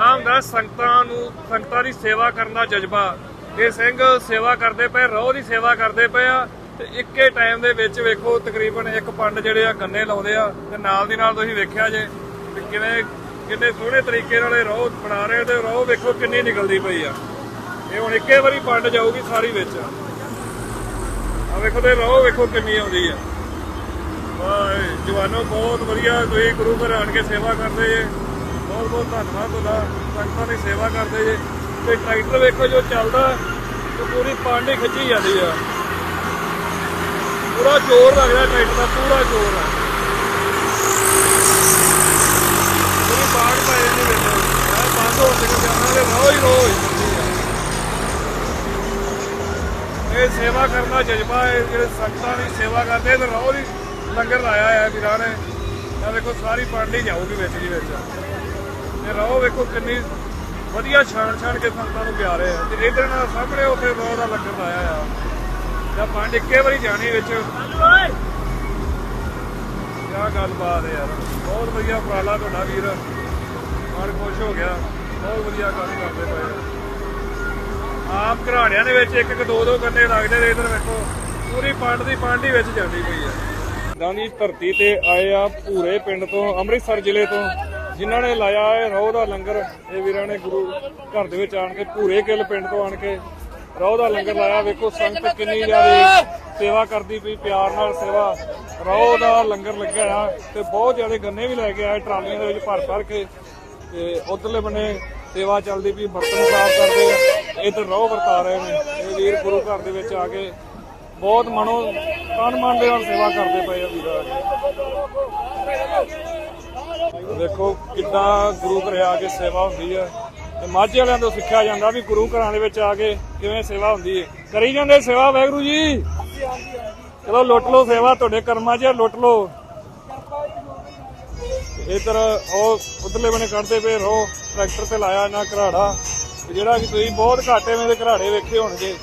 ਆ ਹੁੰਦਾ ਸੰਗਤਾਂ ਨੂੰ, ਸੰਗਤਾਂ ਦੀ ਸੇਵਾ ਕਰਨ ਦਾ ਜਜ਼ਬਾ। ਇਹ ਸਿੰਘ ਸੇਵਾ ਕਰਦੇ ਪਏ, ਰੋਹ ਦੀ ਸੇਵਾ ਕਰਦੇ ਪਏ ਆ ਤੇ ਇੱਕੇ ਟਾਈਮ ਦੇ ਵਿੱਚ ਵੇਖੋ, ਤਕਰੀਬਨ ਇੱਕ ਪੰਡ ਜਿਹੜੇ ਆ ਗੰਨੇ ਲਾਉਂਦੇ ਆ ਤੇ ਨਾਲ ਦੀ ਨਾਲ ਤੁਸੀਂ ਵੇਖਿਆ ਜੇ ਕਿਵੇਂ, ਕਿੰਨੇ ਸੋਹਣੇ ਤਰੀਕੇ ਨਾਲ ਇਹ ਰੋਹ ਬਣਾ ਰਹੇ ਤੇ ਰੋਹ ਵੇਖੋ ਕਿੰਨੀ ਨਿਕਲਦੀ ਪਈ ਆ। ਇਹ ਹੁਣ ਇੱਕੇ ਵਾਰੀ ਪੰਡ ਜਾਊਗੀ ਸਾਰੀ ਵਿੱਚ। ਆ ਵੇਖੋ ਤੇ ਰੋਹ ਵੇਖੋ ਕਿੰਨੀ ਆਉਂਦੀ ਆ। ਵਾਹ ਜਵਾਨੋ, ਬਹੁਤ ਵਧੀਆ, ਤੁਸੀਂ ਗੁਰੂ ਘਰ ਆਣ ਕੇ ਸੇਵਾ ਕਰਦੇ ਜੇ। ਬਹੁਤ ਬਹੁਤ ਧੰਨਵਾਦ ਤੁਹਾਡਾ। ਸੰਗਤਾਂ ਦੀ ਸੇਵਾ ਕਰਦੇ ਜੇ। ਤੇ ਟਰੈਕਟਰ ਵੇਖੋ ਜੋ ਚੱਲਦਾ, ਤੇ ਪੂਰੀ ਪਾਂਡੀ ਖਿੱਚੀ ਜਾਂਦੀ ਆ। ਪੂਰਾ ਜ਼ੋਰ ਲੱਗਦਾ ਟਰੈਕਟਰ ਦਾ, ਪੂਰਾ ਜ਼ੋਰ ਆ। ਪੂਰੀ ਬਾੜ ਪੈ ਜਾਂਦੀ ਵੇਖੋ। ਇਹ ਬੰਦ ਹੋ ਕੇ ਜਾਣਾ ਤੇ ਰੋਜ਼ ਰੋਜ਼ ਇਹ ਸੇਵਾ ਕਰਨਾ ਜਜ਼ਬਾ ਹੈ, ਜਿਹੜੇ ਸੰਗਤਾਂ ਦੀ ਸੇਵਾ ਕਰਦੇ ਤੇ ਰੋਜ਼ ਹੀ ਲੰਗਰ ਲਾਇਆ ਹੈ ਵੀਰਾਂ ਨੇ। ਇਹ ਵੇਖੋ, ਸਾਰੀ ਪਾਂਡੀ ਜਾਊਗੀ ਵਿੱਚ ਜੀ ਵਿੱਚ। ਤੇ ਰੋ ਵੇਖੋ ਕਿੰਨੀ ਵਧੀਆ ਛਾਣ ਛਾਣ ਕੇ ਸੰਗਤਾਂ ਨੂੰ ਪਿਆ ਰਹੇ ਆ। ਤੇ ਇਧਰ ਨਾਲ ਸਾਹਮਣੇ ਉੱਥੇ ਰੋ ਦਾ ਲੰਗਰ ਲਾਇਆ ਆ। ਜਾਂ ਪੰਜ, ਇੱਕੇ ਵਾਰੀ ਜਾਣੀ ਵਿੱਚ। ਕਿਆ ਗੱਲਬਾਤ ਹੈ ਯਾਰ। ਬਹੁਤ ਵਧੀਆ ਉਪਰਾਲਾ ਤੁਹਾਡਾ ਵੀਰ। ਮਨ ਖੁਸ਼ ਹੋ ਗਿਆ। ਬਹੁਤ ਵਧੀਆ ਕੰਮ ਕਰਦੇ ਪਏ ਆਪ ਘਰਾੜਿਆਂ ਦੇ ਵਿੱਚ ਇੱਕ ਇੱਕ ਦੋ ਦੋ ਗੰਨੇ ਲੱਗਦੇ ਨੇ। ਇਧਰ ਵੇਖੋ, ਪੂਰੀ ਪੰਡ ਦੀ ਪਾਂਡੀ ਵਿੱਚ ਜਾਂਦੀ ਪਈ ਆ। ਗਾਂ ਧਰਤੀ ਤੇ ਆਏ ਆ ਪੂਰੇ ਪਿੰਡ ਤੋਂ, ਅੰਮ੍ਰਿਤਸਰ ਜ਼ਿਲ੍ਹੇ ਤੋਂ। ਜਿਨ੍ਹਾਂ ਨੇ ਲਾਇਆ ਹੈ ਰੋਹ ਦਾ ਲੰਗਰ, ਇਹ ਵੀਰਾਂ ਨੇ ਗੁਰੂ ਘਰ ਦੇ ਵਿੱਚ ਆਣ ਕੇ ਭੂਰੇ ਕਿੱਲ ਪਿੰਡ ਤੋਂ ਆਣ ਕੇ ਰੋਹ ਦਾ ਲੰਗਰ ਲਾਇਆ। ਵੇਖੋ ਸੰਗਤ ਕਿੰਨੀ ਜ਼ਿਆਦਾ ਸੇਵਾ ਕਰਦੀ ਪਈ, ਪਿਆਰ ਨਾਲ ਸੇਵਾ। ਰੋਹ ਦਾ ਲੰਗਰ ਲੱਗਿਆ ਆ ਤੇ ਬਹੁਤ ਜ਼ਿਆਦਾ ਗੰਨੇ ਵੀ ਲੈ ਕੇ ਆਏ, ਟਰਾਲੀਆਂ ਦੇ ਵਿੱਚ ਭਰ ਭਰ ਕੇ। ਤੇ ਉਧਰਲੇ ਬੰਨੇ ਸੇਵਾ ਚੱਲਦੀ ਪਈ, ਬਰਤਨ ਸਾਫ਼ ਕਰਦੇ ਆ। ਇੱਧਰ ਰੋਹ ਵਰਤਾ ਰਹੇ ਨੇ। ਇਹ ਵੀਰ ਗੁਰੂ ਘਰ ਦੇ ਵਿੱਚ ਆ ਕੇ ਬਹੁਤ ਮਨੋ ਤਨ ਮਨ ਦੇ ਨਾਲ ਸੇਵਾ ਕਰਦੇ ਪਏ ਆ ਵੀਰਾਂ ਦੇਖੋ ਕਿੱਦਾਂ ਗੁਰੂ ਘਰੇ ਆ ਕੇ ਸੇਵਾ ਹੁੰਦੀ ਆ। ਤੇ ਮਾਝੇ ਵਾਲਿਆਂ ਤੋਂ ਸਿੱਖਿਆ ਜਾਂਦਾ ਵੀ ਗੁਰੂ ਘਰਾਂ ਦੇ ਵਿੱਚ ਆ ਕੇ ਕਿਵੇਂ ਸੇਵਾ ਹੁੰਦੀ ਹੈ ਕਰੀ ਜਾਂਦੇ ਸੇਵਾ, ਵਾਹਿਗੁਰੂ ਜੀ? ਚਲੋ ਲੁੱਟ ਲਓ ਸੇਵਾ, ਤੁਹਾਡੇ ਕਰਮਾਂ 'ਚ ਲੁੱਟ ਲਓ। ਇਧਰ ਉਹ ਉਧਰਲੇ ਬਨੇ ਕੱਢਦੇ ਪਏ ਰੋ ਟਰੈਕਟਰ ਤੇ ਲਾਇਆ ਨਾ ਘਰਾੜਾ। ਜਿਹੜਾ ਕਿ ਤੁਸੀਂ ਬਹੁਤ ਘਾਟੇ ਵਿੱਚ ਘਰਾੜੇ ਵੇਖੇ ਹੋਣਗੇ।